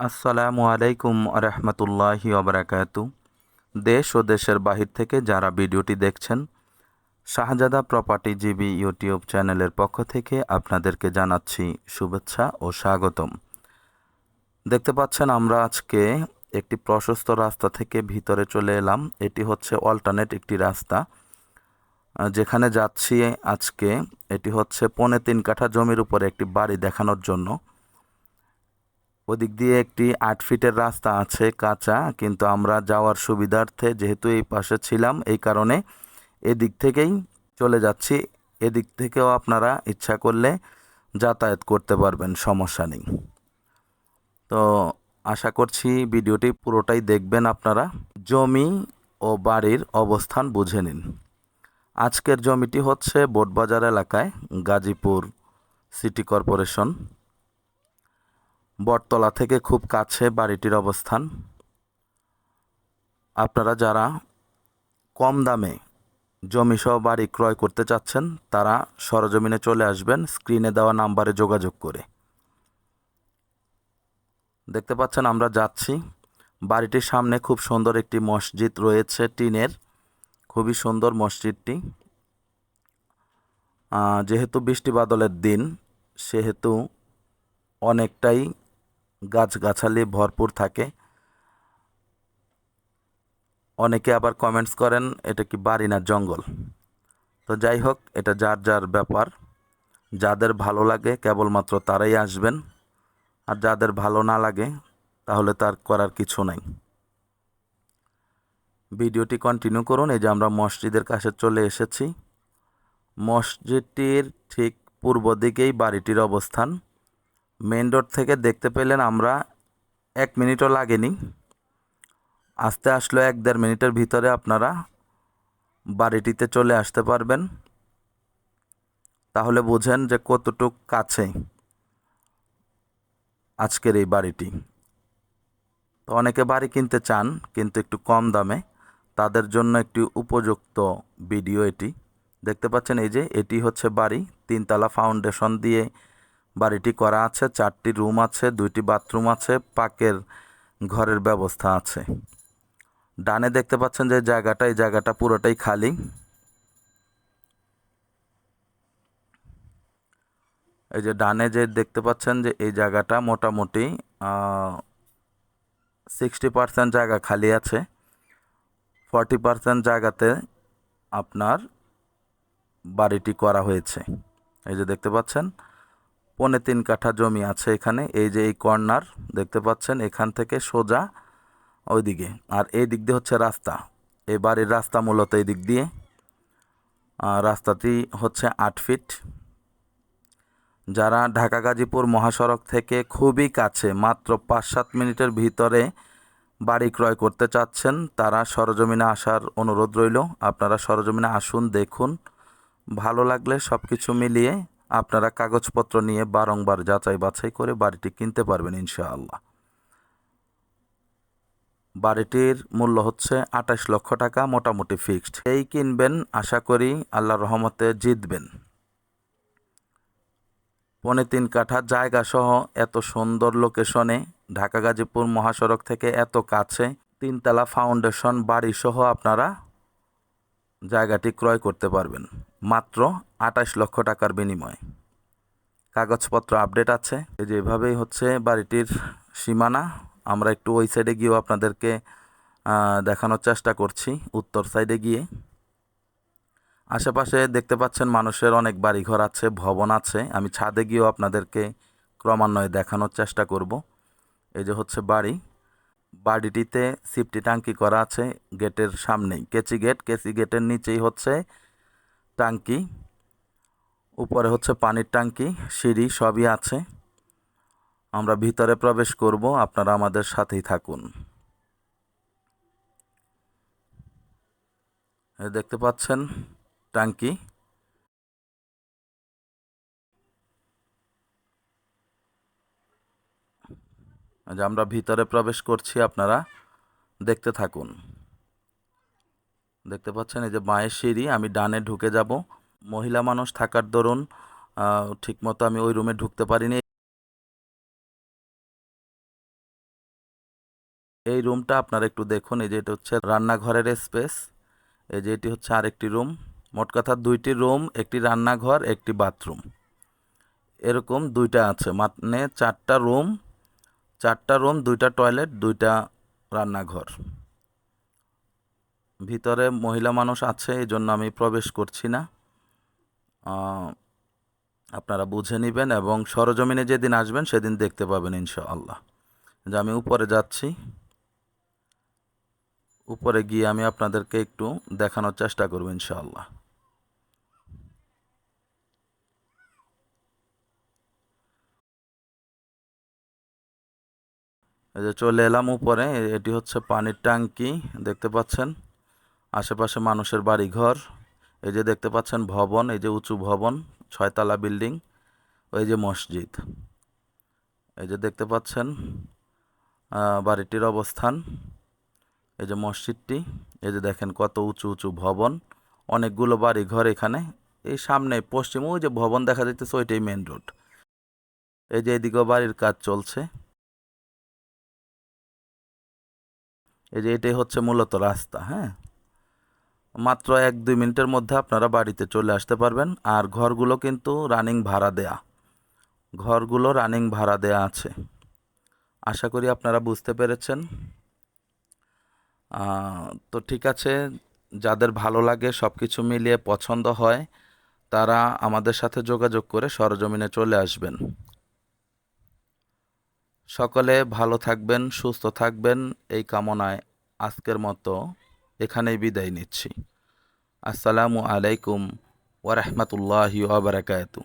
আসসালামু আলাইকুম রহমতুল্লাহি ওবরাকাতু দেশ ও দেশের বাহির থেকে যারা ভিডিওটি দেখছেন, শাহজাদা প্রপার্টি জিবি ইউটিউব চ্যানেলের পক্ষ থেকে আপনাদেরকে জানাচ্ছি শুভেচ্ছা ও স্বাগতম। দেখতে পাচ্ছেন আমরা আজকে একটি প্রশস্ত রাস্তা থেকে ভিতরে চলে এলাম। এটি হচ্ছে অল্টারনেট একটি রাস্তা। যেখানে যাচ্ছি আজকে, এটি হচ্ছে পৌনে তিন কাঠা জমির উপরে একটি বাড়ি দেখানোর জন্য। ওদিক দিয়ে একটি আট ফিটের রাস্তা আছে কাঁচা, কিন্তু আমরা যাওয়ার সুবিধার্থে যেহেতু এই পাশে ছিলাম, এই কারণে এদিক থেকেই চলে যাচ্ছি। এদিক থেকেও আপনারা ইচ্ছা করলে যাতায়াত করতে পারবেন, সমস্যা নেই। তো আশা করছি ভিডিওটি পুরোটাই দেখবেন আপনারা। জমি ও বাড়ির অবস্থান বুঝে নিন। আজকের জমিটি হচ্ছে বোটবাজার এলাকায় গাজীপুর সিটি কর্পোরেশন। বটতলা থেকে খুব কাছে বাড়িটির অবস্থান। আপনারা যারা কম দামে জমিসহ বাড়ি ক্রয় করতে চাচ্ছেন, তারা সরজমিনে চলে আসবেন, স্ক্রিনে দেওয়া নাম্বারে যোগাযোগ করে। দেখতে পাচ্ছেন, আমরা যাচ্ছি। বাড়িটির সামনে খুব সুন্দর একটি মসজিদ রয়েছে, টিনের। খুবই সুন্দর মসজিদটি। যেহেতু বৃষ্টি বাদলের দিন, সেহেতু অনেকটাই গাছগাছালি ভরপুর থাকে। অনেকে আবার কমেন্টস করেন, এটা কি বাড়ি না জঙ্গল? তো যাই হোক, এটা যার যার ব্যাপার। যাদের ভালো লাগে, কেবলমাত্র তারাই আসবেন। আর যাদের ভালো না লাগে, তাহলে তার করার কিছু নাই। ভিডিওটি কন্টিনিউ করুন। এই যে আমরা মসজিদের কাছে চলে এসেছি। মসজিদটির ঠিক পূর্ব দিকেই বাড়িটির অবস্থান। মেন রোড থেকে দেখতে পেলেন আমরা এক মিনিটও লাগেনি। আসতে আসলো এক দেড় মিনিটের ভিতরে আপনারা বাড়িটিতে চলে আসতে পারবেন। তাহলে বুঝেন যে কতটুক কাছে আজকের এই বাড়িটি। তো অনেকে বাড়ি কিনতে চান, কিন্তু একটু কম দামে। তাদের জন্য একটি উপযুক্ত ভিডিও এটি। দেখতে পাচ্ছেন এই যে, এটি হচ্ছে বাড়ি। তিনতলা ফাউন্ডেশন দিয়ে বাড়িটি করা আছে, চারটি রুম আছে, দুইটি বাথরুম আছে, পাকের ঘরের ব্যবস্থা আছে। ডানে দেখতে পাচ্ছেন যে জায়গাটা, এই জায়গাটা পুরোটাই খালি। এই যে ডানে যে দেখতে পাচ্ছেন যে এই জায়গাটা মোটামুটি সিক্সটি পার্সেন্ট জায়গা খালি আছে। ফর্টি পার্সেন্ট জায়গাতে আপনার বাড়িটি করা হয়েছে। এই যে দেখতে পাচ্ছেন পৌনে তিন কাঠা জমি আছে এখানে। এই যে এই কর্নার, দেখতে পাচ্ছেন, এখান থেকে সোজা ওইদিকে। আর এই দিক দিয়ে হচ্ছে রাস্তা। এই বাড়ির রাস্তা মূলত এই দিক দিয়ে। রাস্তাটি হচ্ছে আট ফিট। যারা ঢাকা গাজীপুর মহাসড়ক থেকে খুবই কাছে, মাত্র পাঁচ সাত মিনিটের ভিতরে বাড়ি ক্রয় করতে চাচ্ছেন, তারা সরজমিনে আসার অনুরোধ রইল। আপনারা সরজমিনে আসুন, দেখুন। ভালো লাগলে সব কিছু মিলিয়ে আপনারা কাগজপত্র নিয়ে বারংবার যাচাই বাছাই করে বাড়িটি কিনতে পারবেন ইনশাআল্লাহ। বাড়িটির মূল্য হচ্ছে আঠাশ লক্ষ টাকা, মোটামুটি ফিক্সড। এই কিনবেন, আশা করি আল্লাহর রহমতে জিতবেন। পনে তিন কাঠা জায়গা সহ এত সুন্দর লোকেশনে ঢাকা, গাজীপুর মহাসড়ক থেকে এত কাছে তিনতলা ফাউন্ডেশন বাড়ি সহ আপনারা জায়গাটি ক্রয় করতে পারবেন। মাত্র আঠাশ লক্ষ টাকার বিনিময়ে। কাগজপত্র আপডেট আছে। এই যে এভাবেই হচ্ছে বাড়িটির সীমানা। আমরা একটু ওই সাইডে গিয়েও আপনাদেরকে দেখানোর চেষ্টা করছি, উত্তর সাইডে গিয়ে। আশেপাশে দেখতে পাচ্ছেন মানুষের অনেক বাড়িঘর আছে, ভবন আছে। আমি ছাদে গিয়েও আপনাদেরকে ক্রমান্বয়ে দেখানোর চেষ্টা করব। এই যে হচ্ছে বাড়ি। বাড়িটিতে সিফটি টাঙ্কি করা আছে, গেটের সামনেই। কেচি গেট, কেচি গেটের নিচেই হচ্ছে টাঙ্কি উপরে হচ্ছে পানির ট্যাঙ্কি, সিঁড়ি সবই আছে। আমরা ভিতরে প্রবেশ করব, আপনারা আমাদের সাথেই থাকুন। দেখতে পাচ্ছেন যে আমরা ভিতরে প্রবেশ করছি, আপনারা দেখতে থাকুন। দেখতে পাচ্ছেন, এই যে মায়ের সিঁড়ি, আমি ডানে ঢুকে যাব। মহিলা মানুষ থাকার দরুন ঠিক মতো আমি ওই রুমে ঢুকতে পারিনি। এই রুমটা আপনারা একটু দেখুন, এই যে এটা হচ্ছে রান্নাঘরের স্পেস। এই যে এটি হচ্ছে আরেকটি রুম। মোট কথা দুইটি রুম, একটি রান্নাঘর, একটি বাথরুম। এরকম দুইটা আছে মানে চারটা রুম চারটা রুম, দুইটা টয়লেট, দুইটা রান্নাঘর। ভিতরে মহিলা মানুষ আছে এই জন্য আমি প্রবেশ করছি না। আপনারা বুঝে নেবেন এবং সরজমিনে যেদিন আসবেন সেদিন দেখতে পাবেন ইনশাআল্লাহ। যে আমি উপরে যাচ্ছি। উপরে গিয়ে আমি আপনাদেরকে একটু দেখানোর চেষ্টা করব ইনশাআল্লাহ। এই যে চলে এলাম উপরে, এটি হচ্ছে পানির ট্যাঙ্কি, দেখতে পাচ্ছেন? আশেপাশে মানুষের বাড়ি ঘর এই যে দেখতে পাচ্ছেন ভবন, এই যে উঁচু ভবন, ছয়তলা বিল্ডিং ওই যে মসজিদ। এই যে দেখতে পাচ্ছেন বাড়িটির অবস্থান, এই যে মসজিদটি, এই যে দেখেন কত উঁচু উঁচু ভবন, অনেকগুলো বাড়ি ঘর এখানে, এই সামনে পশ্চিম, ওই যে ভবন দেখা যাইতেছে, ওইটাই মেন রোড এই যে এদিকেও বাড়ির কাজ চলছে। এই যে এটাই হচ্ছে মূলত রাস্তা হ্যাঁ? মাত্র এক দুই মিনিটের মধ্যে আপনারা বাড়িতে চলে আসতে পারবেন। আর ঘরগুলো কিন্তু রানিং ভাড়া দেয়া। ঘরগুলো রানিং ভাড়া দেয়া আছে। আশা করি আপনারা বুঝতে পেরেছেন। তো ঠিক আছে, যাদের ভালো লাগে সব কিছু মিলিয়ে পছন্দ হয়, তারা আমাদের সাথে যোগাযোগ করে সরজমিনে চলে আসবেন। সকলে ভালো থাকবেন, সুস্থ থাকবেন, এই কামনায় আজকের মতো এখানেই বিদায় নিচ্ছি। আসসালামু আলাইকুম ওরহমতুল্লাহি ওবরাকাতু